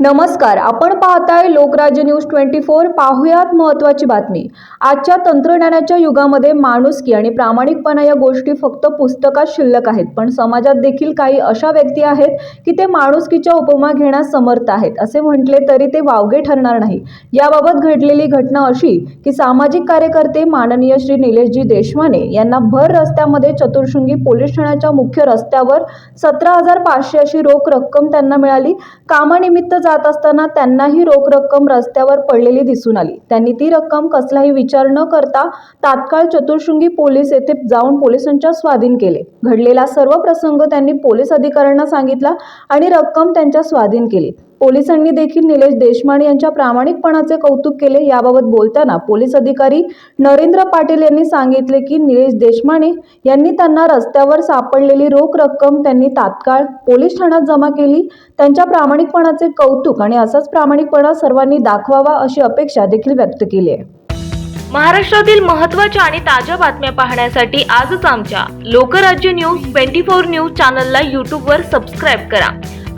नमस्कार आपण पाहताय लोकराज्य न्यूज ट्वेंटी फोर. पाहुयात महत्त्वाची बातमी. आजच्या तंत्रज्ञानाच्या युगामध्ये माणुसकी आणि प्रामाणिकपणा या गोष्टी फक्त पुस्तकात शिल्लक आहेत पण समाजात देखील काही अशा व्यक्ती आहेत की ते माणुसकीच्या उपमा घेण्यास समर्थ आहेत असे म्हटले तरी ते वावगे ठरणार नाही. याबाबत घडलेली घटना अशी की सामाजिक कार्यकर्ते माननीय श्री निलेशजी देशमाने यांना भर रस्त्यामध्ये चतुर्शृंगी पोलीस ठाण्याच्या मुख्य रस्त्यावर सतरा हजार पाचशे अशी रोख रक्कम त्यांना मिळाली. कामानिमित्त जात असताना त्यांनाही रोख रक्कम रस्त्यावर पडलेली दिसून आली. त्यांनी ती रक्कम कसलाही विचार न करता तात्काळ चतुर्शृंगी पोलीस येथे जाऊन पोलिसांच्या स्वाधीन केले. घडलेला सर्व प्रसंग त्यांनी पोलीस अधिकाऱ्यांना सांगितला आणि रक्कम त्यांच्या स्वाधीन केली. पोलिसांनी देखील निलेश देशमाने यांच्या प्रामाणिकपणाचे कौतुक केले. याबाबत बोलताना पोलीस अधिकारी नरेंद्र पाटील यांनी सांगितले की निलेश देशमाने यांनी त्यांना रस्त्यावर सापडलेली रोख रक्कम त्यांनी तात्काळ पोलीस ठाण्यात जमा केली. त्यांच्या प्रामाणिकपणाचे कौतुक आणि असाच प्रामाणिकपणा सर्वांनी दाखवावा अशी अपेक्षा देखील व्यक्त केली आहे. महाराष्ट्रातील महत्त्वाच्या आणि ताज्या बातम्या पाहण्यासाठी आजच आमच्या Lokrajya news twenty four news चॅनलला यूट्यूबवर सबस्क्राईब करा.